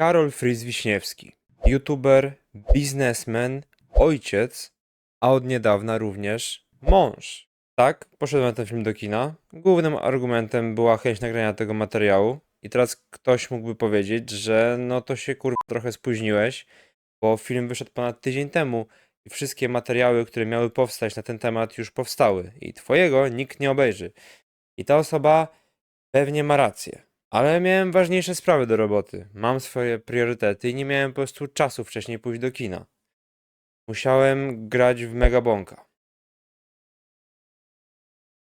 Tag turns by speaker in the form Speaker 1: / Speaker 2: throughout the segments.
Speaker 1: Karol Fryz-Wiśniewski, youtuber, biznesmen, ojciec, a od niedawna również mąż. Tak, poszedłem na ten film do kina. Głównym argumentem była chęć nagrania tego materiału. I teraz ktoś mógłby powiedzieć, że no to się kurwa trochę spóźniłeś, bo film wyszedł ponad tydzień temu i wszystkie materiały, które miały powstać na ten temat już powstały i twojego nikt nie obejrzy. I ta osoba pewnie ma rację. Ale miałem ważniejsze sprawy do roboty. Mam swoje priorytety i nie miałem po prostu czasu wcześniej pójść do kina. Musiałem grać w Megabonka.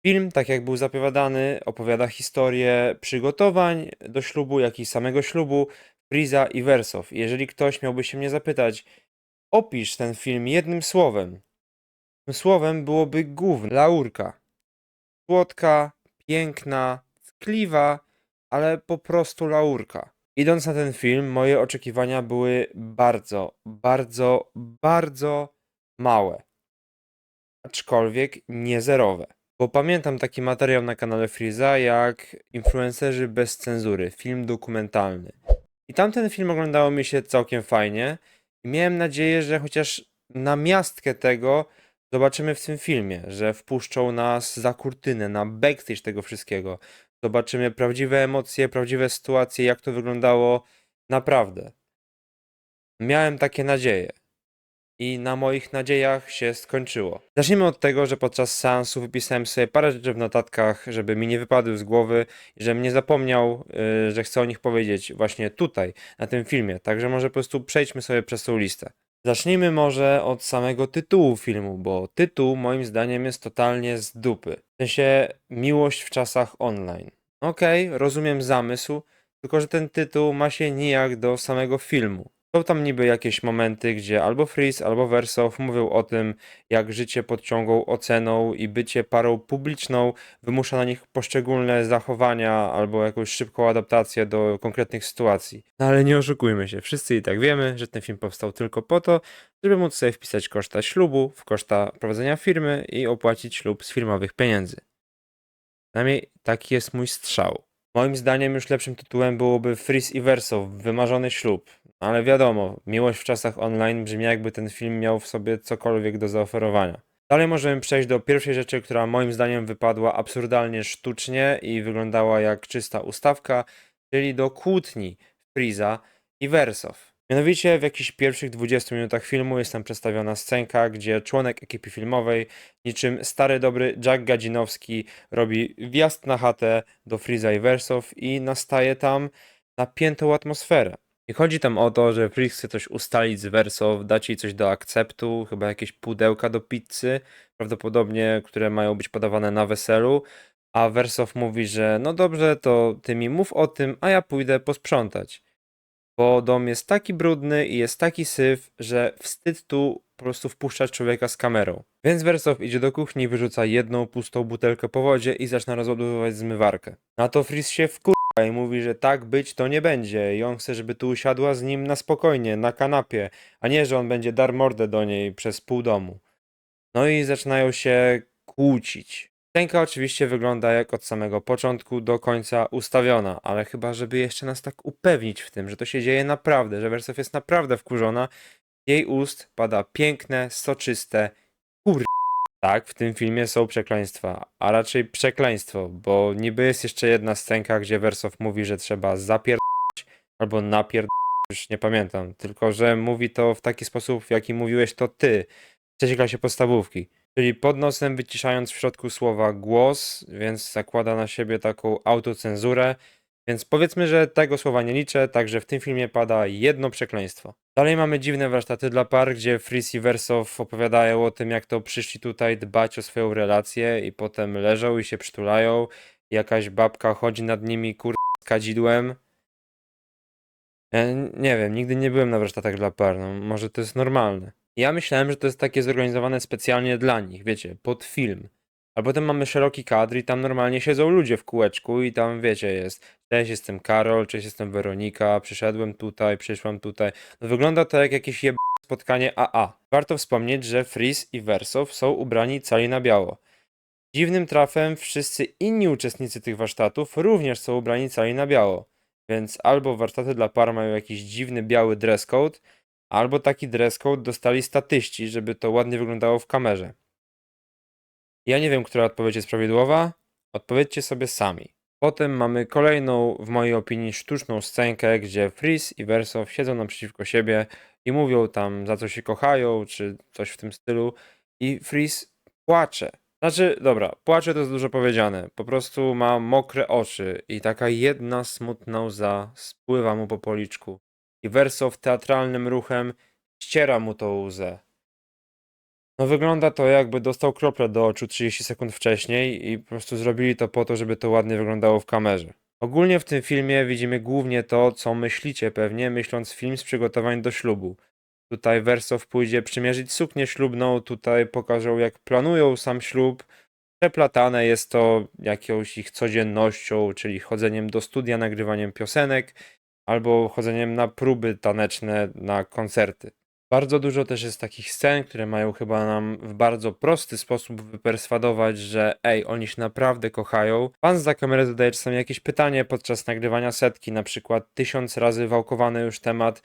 Speaker 1: Film, tak jak był zapowiadany, opowiada historię przygotowań do ślubu, jak i samego ślubu Friza i Wersow. Jeżeli ktoś miałby się mnie zapytać, opisz ten film jednym słowem. Tym słowem byłoby główne. Laurka. Słodka, piękna, tkliwa, ale po prostu laurka. Idąc na ten film, moje oczekiwania były bardzo, bardzo, bardzo małe. Aczkolwiek nie zerowe. Bo pamiętam taki materiał na kanale Freeza jak Influencerzy bez cenzury, film dokumentalny. I tamten film oglądało mi się całkiem fajnie i miałem nadzieję, że chociaż namiastkę tego zobaczymy w tym filmie, że wpuszczą nas za kurtynę, na backstage tego wszystkiego. Zobaczymy prawdziwe emocje, prawdziwe sytuacje, jak to wyglądało naprawdę. Miałem takie nadzieje. I na moich nadziejach się skończyło. Zacznijmy od tego, że podczas seansu wypisałem sobie parę rzeczy w notatkach, żeby mi nie wypadły z głowy i żebym nie zapomniał, yy, że chcę o nich powiedzieć właśnie tutaj, na tym filmie. Także może po prostu przejdźmy sobie przez tą listę. Zacznijmy może od samego tytułu filmu, bo tytuł moim zdaniem jest totalnie z dupy. Sensie miłość w czasach online. Okej, rozumiem zamysł, tylko że ten tytuł ma się nijak do samego filmu. Są tam niby jakieś momenty, gdzie albo Freeze, albo Wersow mówią o tym, jak życie pod ciągłą oceną i bycie parą publiczną wymusza na nich poszczególne zachowania albo jakąś szybką adaptację do konkretnych sytuacji. No ale nie oszukujmy się, wszyscy i tak wiemy, że ten film powstał tylko po to, żeby móc sobie wpisać koszta ślubu w koszta prowadzenia firmy i opłacić ślub z firmowych pieniędzy. Przynajmniej taki jest mój strzał. Moim zdaniem już lepszym tytułem byłoby Freeze i Verso, wymarzony ślub. Ale wiadomo, miłość w czasach online brzmi jakby ten film miał w sobie cokolwiek do zaoferowania. Dalej możemy przejść do pierwszej rzeczy, która moim zdaniem wypadła absurdalnie sztucznie i wyglądała jak czysta ustawka, czyli do kłótni Freeza i Wersow. Mianowicie w jakichś pierwszych 20 minutach filmu jest tam przedstawiona scenka, gdzie członek ekipy filmowej, niczym stary dobry Jack Gadzinowski, robi wjazd na chatę do Freeza i Wersow i nastaje tam napiętą atmosferę. I chodzi tam o to, że Freeze chce coś ustalić z Wersow, dać jej coś do akceptu, chyba jakieś pudełka do pizzy, prawdopodobnie, które mają być podawane na weselu, a Wersow mówi, że no dobrze, to ty mi mów o tym, a ja pójdę posprzątać. Bo dom jest taki brudny i jest taki syf, że wstyd tu po prostu wpuszczać człowieka z kamerą. Więc Wersow idzie do kuchni, wyrzuca jedną pustą butelkę po wodzie i zaczyna rozładowywać zmywarkę. Na to Freeze się wkur i mówi, że tak być to nie będzie i on chce, żeby tu usiadła z nim na spokojnie, na kanapie, a nie, że on będzie dar mordę do niej przez pół domu. No i zaczynają się kłócić. Scenka oczywiście wygląda jak od samego początku do końca ustawiona, ale chyba żeby jeszcze nas tak upewnić w tym, że to się dzieje naprawdę, że Wersow jest naprawdę wkurzona, jej ust pada piękne, soczyste. Tak, w tym filmie są przekleństwa, a raczej przekleństwo, bo niby jest jeszcze jedna scenka, gdzie Wersow mówi, że trzeba zapierdać albo napierdać, już nie pamiętam, tylko że mówi to w taki sposób, w jaki mówiłeś to ty w trzeciej klasie podstawówki. Czyli pod nosem wyciszając w środku słowa głos, więc zakłada na siebie taką autocenzurę. Więc powiedzmy, że tego słowa nie liczę, także w tym filmie pada jedno przekleństwo. Dalej mamy dziwne warsztaty dla par, gdzie Fris i Wersow opowiadają o tym, jak to przyszli tutaj dbać o swoją relację i potem leżą i się przytulają. Jakaś babka chodzi nad nimi kur... z kadzidłem. N- nie wiem, nigdy nie byłem na warsztatach dla par, no może to jest normalne. Ja myślałem, że to jest takie zorganizowane specjalnie dla nich, wiecie, pod film. A potem mamy szeroki kadr i tam normalnie siedzą ludzie w kółeczku i tam, wiecie, jest cześć, jestem Karol, cześć, jestem Weronika, przyszedłem tutaj, przyszłam tutaj. No wygląda to jak jakieś jeb... spotkanie AA. Warto wspomnieć, że Freeze i Wersow są ubrani cali na biało. Dziwnym trafem wszyscy inni uczestnicy tych warsztatów również są ubrani cali na biało. Więc albo warsztaty dla par mają jakiś dziwny biały dress code, albo taki dress code dostali statyści, żeby to ładnie wyglądało w kamerze. Ja nie wiem, która odpowiedź jest prawidłowa. Odpowiedzcie sobie sami. Potem mamy kolejną, w mojej opinii, sztuczną scenkę, gdzie Freeze i Versow siedzą naprzeciwko siebie i mówią tam, za co się kochają, czy coś w tym stylu. I Freeze płacze. Znaczy, dobra, płacze to jest dużo powiedziane. Po prostu ma mokre oczy i taka jedna smutna łza spływa mu po policzku. I Versow teatralnym ruchem ściera mu tą łzę. No wygląda to jakby dostał kroplę do oczu 30 sekund wcześniej i po prostu zrobili to po to, żeby to ładnie wyglądało w kamerze. Ogólnie w tym filmie widzimy głównie to, co myślicie pewnie, myśląc film z przygotowań do ślubu. Tutaj Wersow pójdzie przymierzyć suknię ślubną, tutaj pokażą jak planują sam ślub. Przeplatane jest to jakąś ich codziennością, czyli chodzeniem do studia, nagrywaniem piosenek, albo chodzeniem na próby taneczne, na koncerty. Bardzo dużo też jest takich scen, które mają chyba nam w bardzo prosty sposób wyperswadować, że ej, oni się naprawdę kochają. Pan za kamerę zadaje czasami jakieś pytanie podczas nagrywania setki, na przykład tysiąc razy wałkowany już temat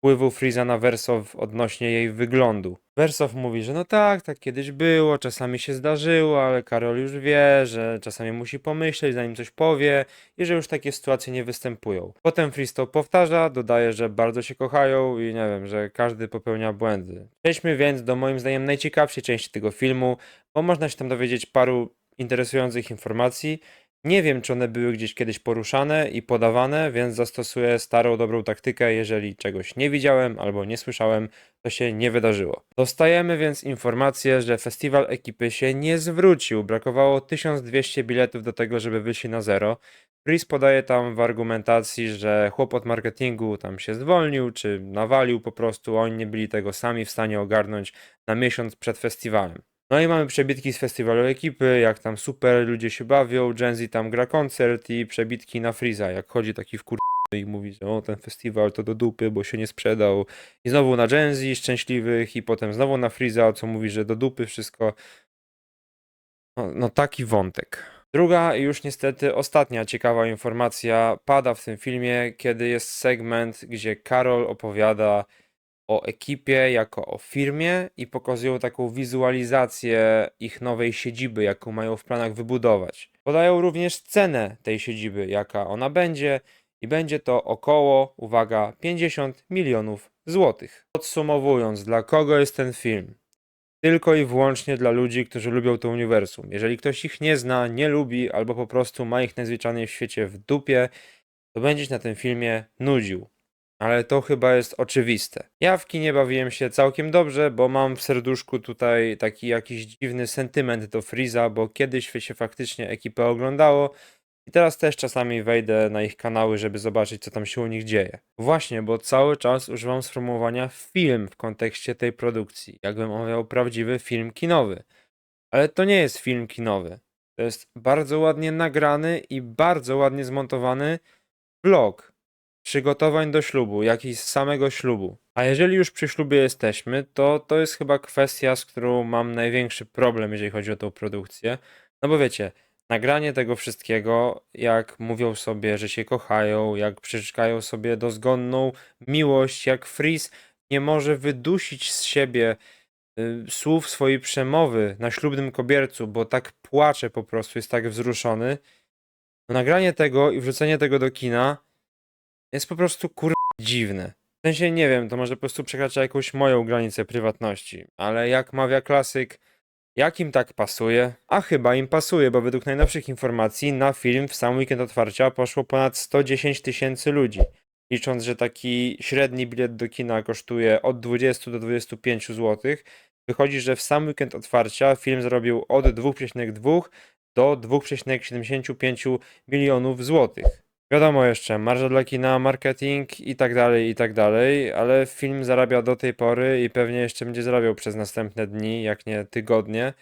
Speaker 1: wpływu Freeza na Wersow odnośnie jej wyglądu. Wersow mówi, że no tak, tak kiedyś było, czasami się zdarzyło, ale Karol już wie, że czasami musi pomyśleć, zanim coś powie i że już takie sytuacje nie występują. Potem Freeze to powtarza, dodaje, że bardzo się kochają i nie wiem, że każdy popełnia błędy. Przejdźmy więc do moim zdaniem najciekawszej części tego filmu, bo można się tam dowiedzieć paru interesujących informacji. Nie wiem, czy one były gdzieś kiedyś poruszane i podawane, więc zastosuję starą, dobrą taktykę. Jeżeli czegoś nie widziałem albo nie słyszałem, to się nie wydarzyło. Dostajemy więc informację, że festiwal ekipy się nie zwrócił. Brakowało 1200 biletów do tego, żeby wyszli na zero. Chris podaje tam w argumentacji, że chłop od marketingu tam się zwolnił, czy nawalił po prostu, oni nie byli tego sami w stanie ogarnąć na miesiąc przed festiwalem. No i mamy przebitki z festiwalu ekipy, jak tam super ludzie się bawią, Genzy tam gra koncert i przebitki na Freeza, jak chodzi taki w i mówi, że o ten festiwal to do dupy, bo się nie sprzedał. I znowu na Genzy szczęśliwych i potem znowu na Freeza, co mówi, że do dupy wszystko. No, no taki wątek. Druga i już niestety ostatnia ciekawa informacja pada w tym filmie, kiedy jest segment, gdzie Karol opowiada o ekipie jako o firmie i pokazują taką wizualizację ich nowej siedziby, jaką mają w planach wybudować. Podają również cenę tej siedziby, jaka ona będzie i będzie to około, uwaga, 50 milionów złotych. Podsumowując, dla kogo jest ten film? Tylko i wyłącznie dla ludzi, którzy lubią to uniwersum. Jeżeli ktoś ich nie zna, nie lubi albo po prostu ma ich najzwyczajniej w świecie w dupie, to będzie się na tym filmie nudził. Ale to chyba jest oczywiste. Ja w kinie bawiłem się całkiem dobrze, bo mam w serduszku tutaj taki jakiś dziwny sentyment do Freeza, bo kiedyś się faktycznie ekipę oglądało i teraz też czasami wejdę na ich kanały, żeby zobaczyć, co tam się u nich dzieje. Właśnie, bo cały czas używam sformułowania film w kontekście tej produkcji, jakbym omawiał prawdziwy film kinowy. Ale to nie jest film kinowy. To jest bardzo ładnie nagrany i bardzo ładnie zmontowany vlog przygotowań do ślubu, jak i z samego ślubu. A jeżeli już przy ślubie jesteśmy, to to jest chyba kwestia, z którą mam największy problem, jeżeli chodzi o tą produkcję. No bo wiecie, nagranie tego wszystkiego, jak mówią sobie, że się kochają, jak przyczekają sobie dozgonną miłość, jak Freeze nie może wydusić z siebie y, słów swojej przemowy na ślubnym kobiercu, bo tak płacze po prostu, jest tak wzruszony. No nagranie tego i wrzucenie tego do kina jest po prostu kur... dziwne. W sensie nie wiem, to może po prostu przekracza jakąś moją granicę prywatności, ale jak mawia klasyk, jak im tak pasuje? A chyba im pasuje, bo według najnowszych informacji na film w sam weekend otwarcia poszło ponad 110 tysięcy ludzi. Licząc, że taki średni bilet do kina kosztuje od 20 do 25 zł, wychodzi, że w sam weekend otwarcia film zarobił od 2,2 do 2,75 milionów złotych. Wiadomo jeszcze, marża dla kina, marketing i tak dalej, i tak dalej, ale film zarabia do tej pory i pewnie jeszcze będzie zarabiał przez następne dni, jak nie tygodnie.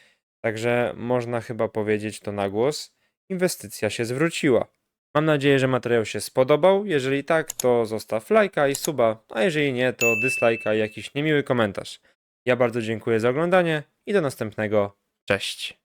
Speaker 1: Także można chyba powiedzieć to na głos. Inwestycja się zwróciła. Mam nadzieję, że materiał się spodobał. Jeżeli tak, to zostaw lajka i suba, a jeżeli nie, to dyslajka i jakiś niemiły komentarz. Ja bardzo dziękuję za oglądanie i do następnego. Cześć.